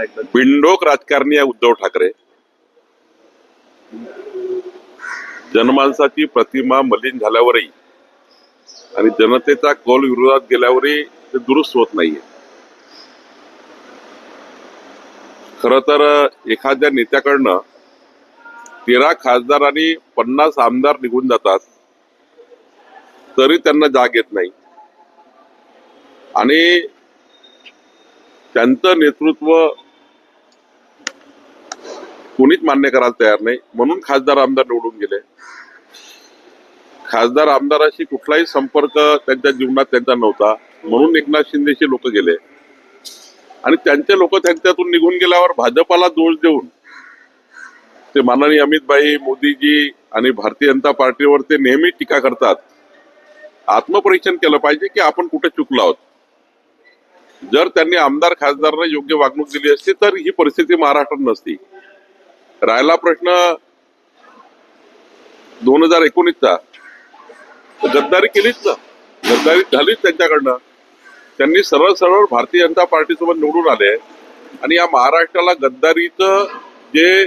ऐकलं. बिंडोक राजकारणी आहे उद्धव ठाकरे. जनमानसाची प्रतिमा मलिन झाल्यावरही आणि जनतेचा कौल विरोधात गेल्यावरही ते दुरुस्त होत नाहीये. खर तर एखाद्या नेत्याकडनं तेरा खासदार आणि पन्नास आमदार निघून जातात तरी त्यांना जाग येत नाही. आणि त्यांचं नेतृत्व कोणीच मान्य करायला तयार नाही. म्हणून खासदार आमदार निवडून गेले. खासदार आमदाराशी कुठलाही संपर्क त्यांच्या जीवनात त्यांचा नव्हता. म्हणून एकनाथ शिंदेशी लोक गेले. आणि त्यांचे लोक त्यांच्यातून निघून गेल्यावर भाजपाला दोष देऊन ते माननीय अमित भाई मोदीजी आणि भारतीय जनता पार्टीवर ते नेहमी टीका करतात. आत्मपरीक्षण केलं पाहिजे की आपण कुठे चुकलो आहोत. जर त्यांनी आमदार खासदारांना योग्य वागणूक दिली असती तर ही परिस्थिती महाराष्ट्रात नसती. राहिला प्रश्न दोन हजार एकोणीसचा. गद्दारी केलीच ना. गद्दारी झालीच त्यांच्याकडनं. त्यांनी सरळ सरळ भारतीय जनता पार्टीसोबत निवडून आले. आणि या महाराष्ट्राला गद्दारीचं जे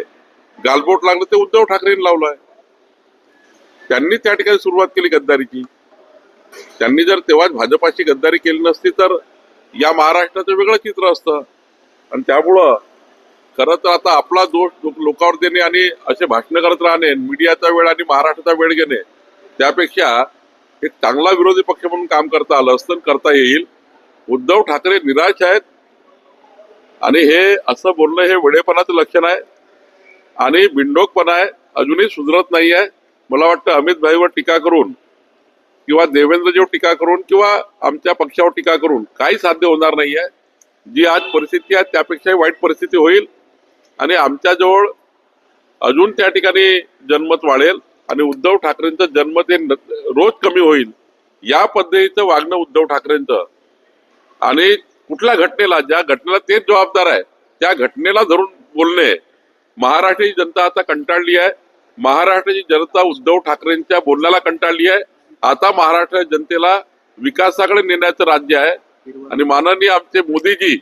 गालबोट लागलं ते उद्धव ठाकरेंनी लावलंय. त्यांनी त्या ठिकाणी सुरुवात केली गद्दारीची. त्यांनी जर तेव्हाच भाजपाची गद्दारी केली नसती तर या महाराष्ट्राचं वेगळं चित्र असतं. आणि त्यामुळं खरं तर आता आपला दोष लोकांवर देणे आणि असे भाषण करत राहणे मीडियाचा वेळ आणि महाराष्ट्राचा वेळ घेणे त्यापेक्षा एक चांगला विरोधी पक्ष म्हणून काम करता आलं असतं करता येईल. उद्धव ठाकरे निराश आहेत. आणि हे असं बोलणं हे वेडेपणाचं लक्षण आहे. आणि बिंडोकपणा आहे. अजूनही सुधरत नाही आहे. मला वाटतं अमित भाईवर टीका करून किंवा देवेंद्रजीवर टीका करून किंवा आमच्या पक्षावर टीका करून काही साध्य होणार नाही आहे जी आज परिस्थिती आहे त्यापेक्षाही वाईट परिस्थिती होईल. आणि आमच्याजवळ अजून त्या ठिकाणी जनमत वाढेल आणि उद्धव ठाकरेंचं जनमत हे रोज कमी होईल. या पद्धतीचं वागणं उद्धव ठाकरेंचं. आणि कुठल्या घटनेला ज्या घटनेला तेच जबाबदार आहे त्या घटनेला धरून बोलणे महाराष्ट्राची जनता आता कंटाळली आहे. महाराष्ट्राची जनता उद्धव ठाकरेंच्या बोलण्याला कंटाळली आहे. आता महाराष्ट्राच्या जनतेला विकासाकडे नेण्याचं राज्य आहे. आणि माननीय आमचे मोदीजी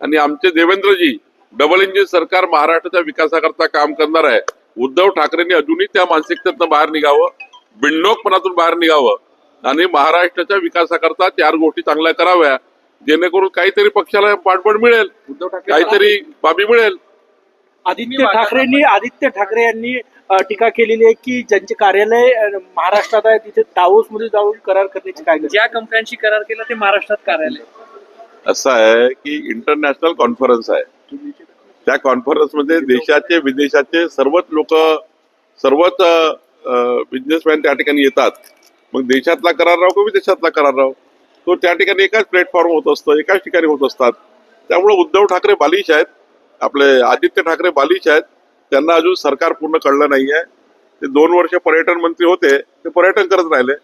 आणि आमचे देवेंद्रजी डबल इंजिन सरकार महाराष्ट्राच्या विकासाकरता काम करणार आहे. उद्धव ठाकरेंनी अजूनही त्या मानसिकतेतनं बाहेर निघावं बिंडोकपणातून बाहेर निघावं आणि महाराष्ट्राच्या विकासाकरता चार गोष्टी चांगल्या कराव्या. जेणेकरून काहीतरी पक्षाला पाठबळ मिळेल उद्धव ठाकरे काहीतरी बाबी मिळेल. आदित्य ठाकरेंनी आदित्य ठाकरे यांनी टीका केलेली आहे की ज्यांचे कार्यालय महाराष्ट्रात आहे तिथे दावोस मध्ये जाऊन करार करण्याची काय ज्या कंपन्यांशी करार केला ते महाराष्ट्रात कार्यालय असं आहे की इंटरनॅशनल कॉन्फरन्स आहे. त्या कॉन्फरन्समध्ये देशाचे विदेशाचे सर्वच लोक सर्वच बिझनेसमॅन त्या ठिकाणी येतात. मग देशातला करार राव किंवा विदेशातला करार राव? तो त्या ठिकाणी एकाच प्लॅटफॉर्म होत असतो एकाच ठिकाणी होत असतात. त्यामुळे उद्धव ठाकरे बालिश आहेत. आपले आदित्य ठाकरे बालिश आहेत. त्यांना अजून सरकार पूर्ण कळलं नाही आहे ते दोन वर्ष पर्यटन मंत्री होते. ते पर्यटन करत राहिले.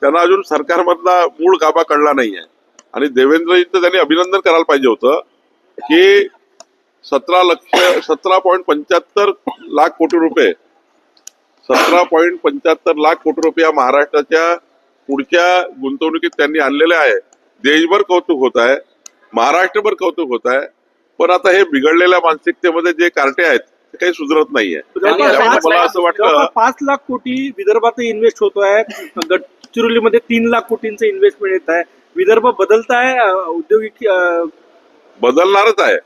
त्यांना अजून सरकारमधला मूळ गाभा कळला नाही आहे आणि देवेंद्रजींचं त्यांनी अभिनंदन करायला पाहिजे होतं की सतरा लक्ष सतरा पॉईंट पंच्याहत्तर लाख कोटी रुपये. सतरा पॉईंट पंच्याहत्तर लाख कोटी रुपये या महाराष्ट्राच्या पुढच्या गुंतवणुकीत त्यांनी आणलेले आहे. देशभर कौतुक होत आहे. महाराष्ट्रभर कौतुक होत आहे. पण आता हे बिघडलेल्या मानसिकतेमध्ये जे कार्टे आहेत ते काही सुधरत नाहीये. मला असं वाटतं पाच लाख कोटी विदर्भात इन्व्हेस्ट होतोय गडचिरोलीमध्ये तीन लाख कोटींचं इन्व्हेस्टमेंट येत आहे. विदर्भ बदलत आहे औद्योगिक बदलणारच आहे.